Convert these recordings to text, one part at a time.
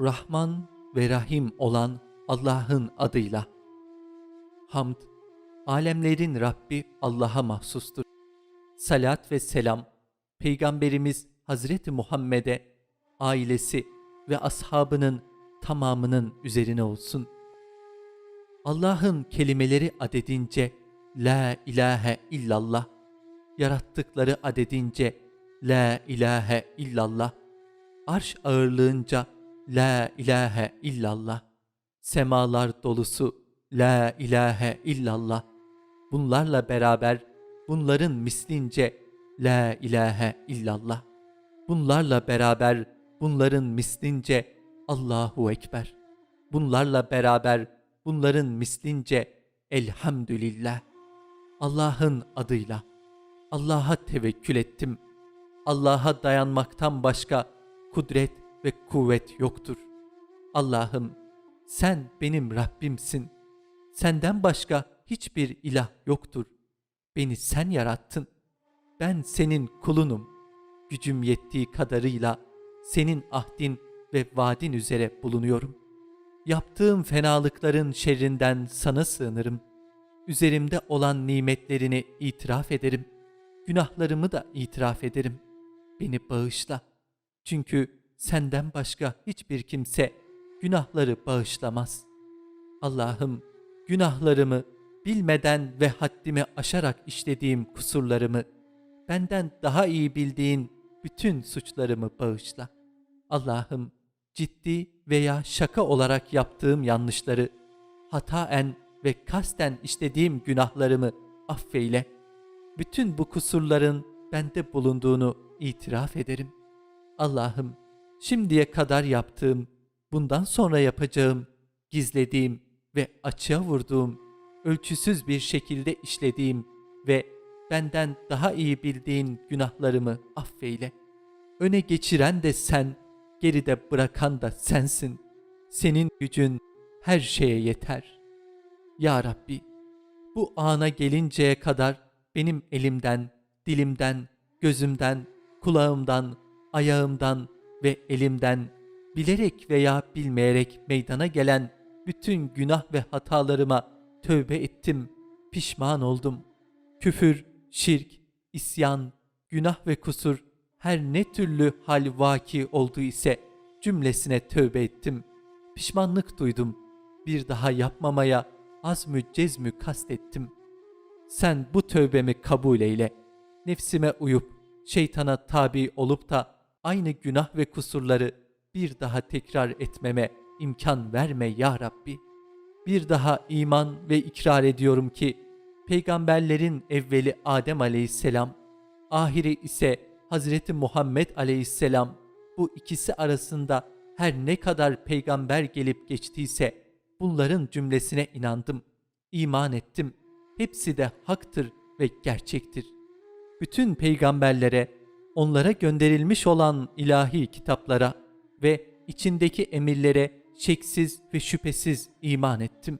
Rahman ve Rahim olan Allah'ın adıyla. Hamd, alemlerin Rabbi Allah'a mahsustur. Salat ve selam, Peygamberimiz Hazreti Muhammed'e, ailesi ve ashabının tamamının üzerine olsun. Allah'ın kelimeleri adedince La ilahe illallah, yarattıkları adedince La ilahe illallah, arş ağırlığınca La ilahe illallah, semalar dolusu La ilahe illallah, bunlarla beraber bunların mislince La ilahe illallah, bunlarla beraber bunların mislince Allahu Ekber, bunlarla beraber bunların mislince Elhamdülillah, Allah'ın adıyla, Allah'a tevekkül ettim. Allah'a dayanmaktan başka kudret ve kuvvet yoktur. Allah'ım sen benim Rabbimsin. Senden başka hiçbir ilah yoktur. Beni sen yarattın. Ben senin kulunum. Gücüm yettiği kadarıyla senin ahdin ve vaadin üzere bulunuyorum. Yaptığım fenalıkların şerrinden sana sığınırım. Üzerimde olan nimetlerini itiraf ederim. Günahlarımı da itiraf ederim. Beni bağışla. Çünkü senden başka hiçbir kimse günahları bağışlamaz. Allah'ım günahlarımı bilmeden ve haddimi aşarak işlediğim kusurlarımı, benden daha iyi bildiğin bütün suçlarımı bağışla. Allah'ım ciddi veya şaka olarak yaptığım yanlışları, hataen ve kasten işlediğim günahlarımı affeyle. Bütün bu kusurların bende bulunduğunu itiraf ederim. Allah'ım şimdiye kadar yaptığım, bundan sonra yapacağım, gizlediğim ve açığa vurduğum, ölçüsüz bir şekilde işlediğim ve benden daha iyi bildiğin günahlarımı affeyle. Öne geçiren de sen, geride bırakan da sensin. Senin gücün her şeye yeter. Ya Rabbi, bu ana gelinceye kadar benim elimden, dilimden, gözümden, kulağımdan, ayağımdan ve elimden bilerek veya bilmeyerek meydana gelen bütün günah ve hatalarıma tövbe ettim, pişman oldum. Küfür, şirk, isyan, günah ve kusur her ne türlü hal vaki oldu ise cümlesine tövbe ettim. Pişmanlık duydum. Bir daha yapmamaya azmü cezmü kastettim. Sen bu tövbemi kabul eyle. Nefsime uyup şeytana tabi olup da aynı günah ve kusurları bir daha tekrar etmeme imkan verme ya Rabbi. Bir daha iman ve ikrar ediyorum ki peygamberlerin evveli Adem aleyhisselam, ahiri ise Hazreti Muhammed aleyhisselam bu ikisi arasında her ne kadar peygamber gelip geçtiyse bunların cümlesine inandım, iman ettim. Hepsi de haktır ve gerçektir. Bütün peygamberlere, onlara gönderilmiş olan ilahi kitaplara ve içindeki emirlere şeksiz ve şüphesiz iman ettim.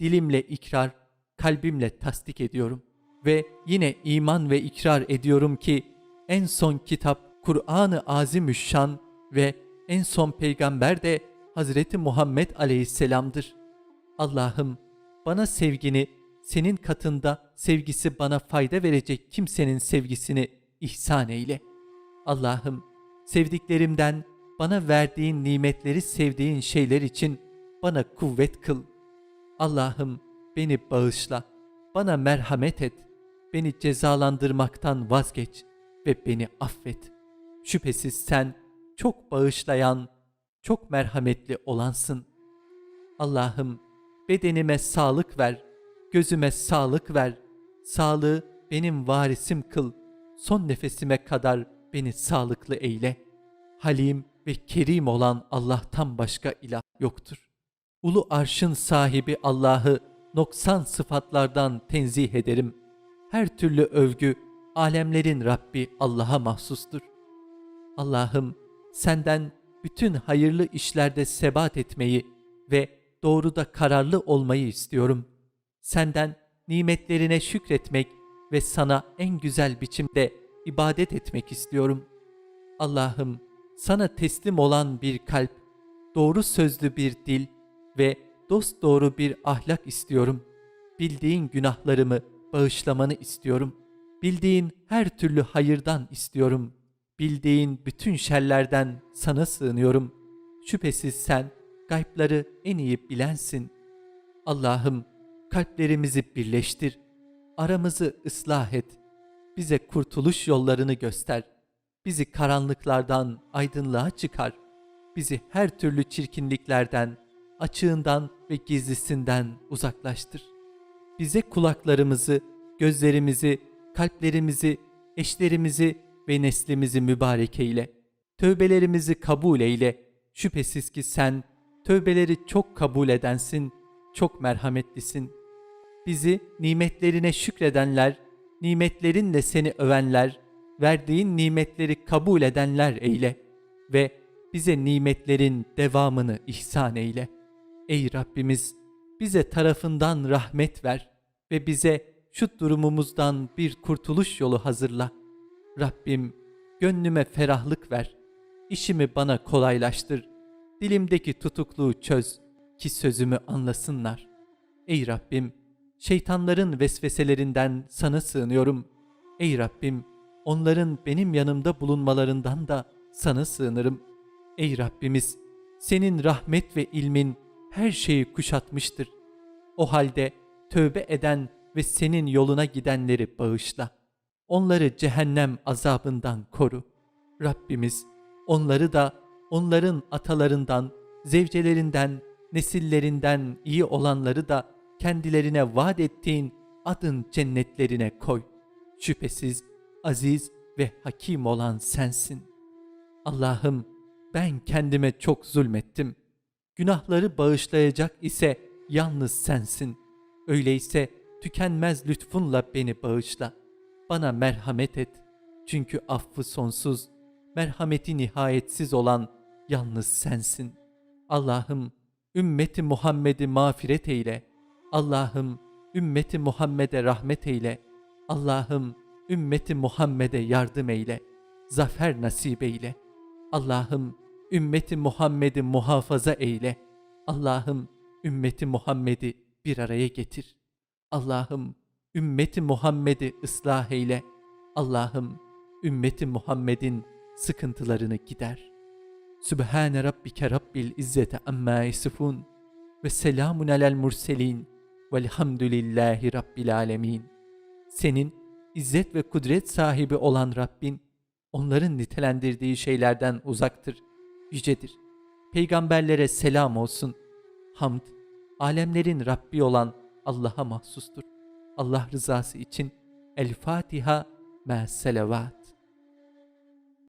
Dilimle ikrar, kalbimle tasdik ediyorum ve yine iman ve ikrar ediyorum ki en son kitap Kur'an-ı Azimüşşan ve en son peygamber de Hazreti Muhammed Aleyhisselam'dır. Allah'ım bana sevgini senin katında sevgisi bana fayda verecek kimsenin sevgisini ihsan eyle. Allah'ım sevdiklerimden bana verdiğin nimetleri sevdiğin şeyler için bana kuvvet kıl. Allah'ım beni bağışla, bana merhamet et, beni cezalandırmaktan vazgeç ve beni affet. Şüphesiz sen çok bağışlayan, çok merhametli olansın. Allah'ım bedenime sağlık ver, gözüme sağlık ver, sağlığı benim varisim kıl, son nefesime kadar beni sağlıklı eyle. Halim ve kerim olan Allah'tan başka ilah yoktur. Ulu arşın sahibi Allah'ı noksan sıfatlardan tenzih ederim. Her türlü övgü alemlerin Rabbi Allah'a mahsustur. Allah'ım senden bütün hayırlı işlerde sebat etmeyi ve doğruda kararlı olmayı istiyorum. Senden nimetlerine şükretmek ve sana en güzel biçimde ibadet etmek istiyorum. Allah'ım sana teslim olan bir kalp, doğru sözlü bir dil ve dost doğru bir ahlak istiyorum. Bildiğin günahlarımı bağışlamanı istiyorum. Bildiğin her türlü hayırdan istiyorum. Bildiğin bütün şerlerden sana sığınıyorum. Şüphesiz sen gaybları en iyi bilensin. Allah'ım kalplerimizi birleştir. Aramızı ıslah et. Bize kurtuluş yollarını göster. Bizi karanlıklardan aydınlığa çıkar. Bizi her türlü çirkinliklerden, açığından ve gizlisinden uzaklaştır. Bize kulaklarımızı, gözlerimizi, kalplerimizi, eşlerimizi ve neslimizi mübarek eyle. Tövbelerimizi kabul eyle. Şüphesiz ki sen tövbeleri çok kabul edensin, çok merhametlisin. Bizi nimetlerine şükredenler, nimetlerinle seni övenler, verdiğin nimetleri kabul edenler eyle ve bize nimetlerin devamını ihsan eyle. Ey Rabbimiz, bize tarafından rahmet ver ve bize şu durumumuzdan bir kurtuluş yolu hazırla. Rabbim, gönlüme ferahlık ver. İşimi bana kolaylaştır. Dilimdeki tutukluğu çöz ki sözümü anlasınlar. Ey Rabbim, şeytanların vesveselerinden sana sığınıyorum. Ey Rabbim, onların benim yanımda bulunmalarından da sana sığınırım. Ey Rabbimiz, senin rahmet ve ilmin her şeyi kuşatmıştır. O halde tövbe eden ve senin yoluna gidenleri bağışla. Onları cehennem azabından koru. Rabbimiz onları da onların atalarından, zevcelerinden, nesillerinden iyi olanları da kendilerine vaat ettiğin adın cennetlerine koy. Şüphesiz aziz ve hakim olan sensin. Allah'ım ben kendime çok zulmettim. Günahları bağışlayacak ise yalnız sensin. Öyleyse tükenmez lütfunla beni bağışla. Bana merhamet et. Çünkü affı sonsuz, merhameti nihayetsiz olan yalnız sensin. Allah'ım ümmeti Muhammed'i mağfiret eyle. Allah'ım ümmeti Muhammed'e rahmet eyle. Allah'ım ümmeti Muhammed'e yardım eyle. Zafer nasip eyle. Allah'ım ümmeti Muhammed'i muhafaza eyle. Allah'ım ümmeti Muhammed'i bir araya getir. Allah'ım ümmeti Muhammed'i ıslah eyle. Allah'ım ümmeti Muhammed'in sıkıntılarını gider. Sübhane rabbike rabbil izzete amma yasifun ve selamun alel murselin velhamdülillahi rabbil alemin. Senin izzet ve kudret sahibi olan Rabbin onların nitelendirdiği şeylerden uzaktır, yücedir. Peygamberlere selam olsun. Hamd, alemlerin Rabbi olan Allah'a mahsustur. Allah rızası için El Fatiha ve selavat.